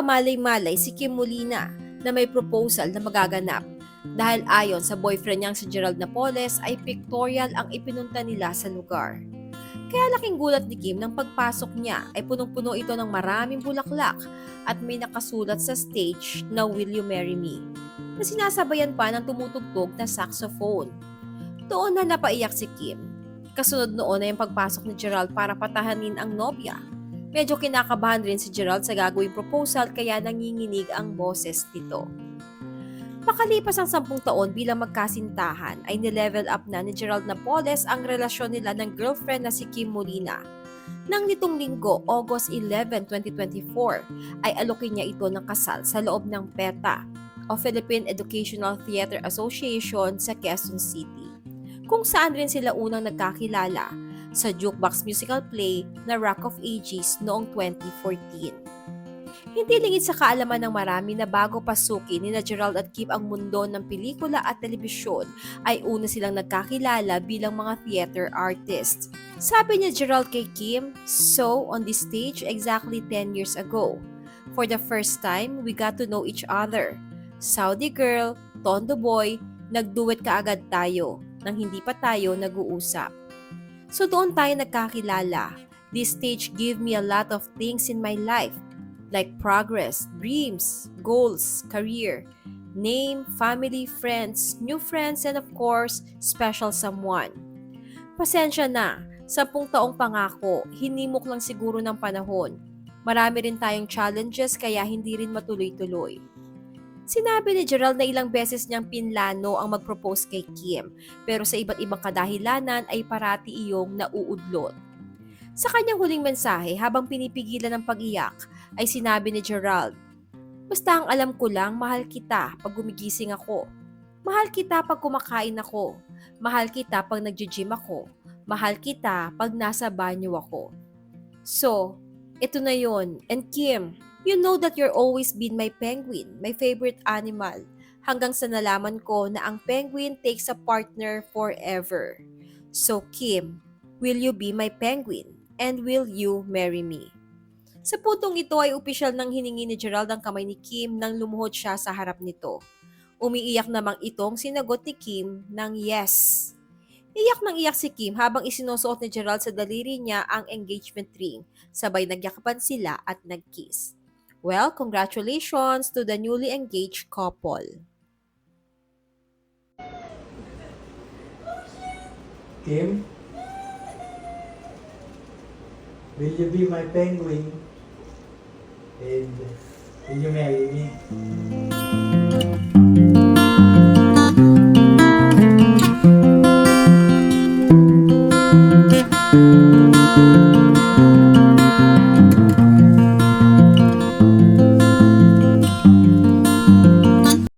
kamalay-malay si Kim Molina na may proposal na magaganap dahil ayon sa boyfriend niyang si Gerald Napoles ay pictorial ang ipinunta nila sa lugar. Kaya laking gulat ni Kim nang pagpasok niya ay punong-puno ito ng maraming bulaklak at may nakasulat sa stage na Will You Marry Me na sinasabayan pa ng tumutugtog na saxophone. Doon na napaiyak si Kim. Kasunod noon ay yung pagpasok ni Gerald para patahanin ang nobya. Medyo kinakabahan rin si Gerald sa gagawing proposal kaya nanginginig ang boses nito. Makalipas ang sampung taon bilang magkasintahan ay nilevel up na ni Gerald Napoles ang relasyon nila ng girlfriend na si Kim Molina. Nang nitong linggo, August 11, 2024, ay alokin niya ito ng kasal sa loob ng PETA o Philippine Educational Theater Association sa Quezon City, kung saan rin sila unang nagkakilala sa jukebox musical play na Rock of Ages noong 2014. Hindi lingid sa kaalaman ng marami na bago pasukin ni na Gerald at Kim ang mundo ng pelikula at telebisyon ay una silang nagkakilala bilang mga theater artists. Sabi niya Gerald kay Kim, So, on this stage exactly 10 years ago, for the first time, we got to know each other. Saudi girl, Tondo boy, nagduet kaagad tayo nang hindi pa tayo nag-uusap. So doon tayo nagkakilala. This stage gave me a lot of things in my life like progress, dreams, goals, career, name, family, friends, new friends, and of course, special someone. Pasensya na, sampung taong pangako, hinimok lang siguro ng panahon. Marami rin tayong challenges kaya hindi rin matuloy-tuloy. Sinabi ni Gerald na ilang beses niyang pinlano ang mag-propose kay Kim, pero sa iba't ibang kadahilanan ay parati iyong nauudlot. Sa kanyang huling mensahe habang pinipigilan ng pag-iyak, ay sinabi ni Gerald, Basta ang alam ko lang, mahal kita pag gumigising ako. Mahal kita pag kumakain ako. Mahal kita pag nagji-gym ako. Mahal kita pag nasa banyo ako. So, ito na yon. And Kim, you know that you're always been my penguin, my favorite animal. Hanggang sa nalaman ko na ang penguin takes a partner forever. So Kim, will you be my penguin? And will you marry me? Sa putong ito ay opisyal nang hiningi ni Gerald ang kamay ni Kim nang lumuhod siya sa harap nito. Umiiyak namang itong sinagot ni Kim ng yes. Iyak nang iyak si Kim habang isinusuot ni Gerald sa daliri niya ang engagement ring. Sabay nagyakapan sila at nagkiss. Well, congratulations to the newly engaged couple. Kim? Will you be my penguin? And will you marry me?